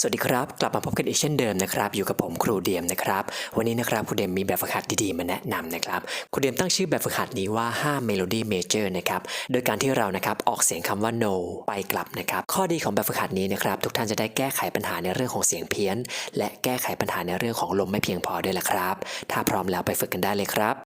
สวัสดีครับ กลับมาพบกันอีกเช่นเดิมนะครับอยู่กับผมครูเดียมนะครับวันนี้นะครับครูเดียมมีแบบฝึกหัดดีๆมาแนะนำนะครับครูเดียมตั้งชื่อแบบฝึกหัดนี้ว่า 5 Melody Major นะครับโดยการที่เรานะครับออกเสียงคำว่า no ไปกลับนะครับข้อดีของแบบฝึกหัดนี้นะครับทุกท่านจะได้แก้ไขปัญหาในเรื่องของเสียงเพี้ยน และแก้ไขปัญหาในเรื่องของลมไม่เพียงพอด้วยละครับ ถ้าพร้อมแล้วไปฝึกกันได้เลยครับ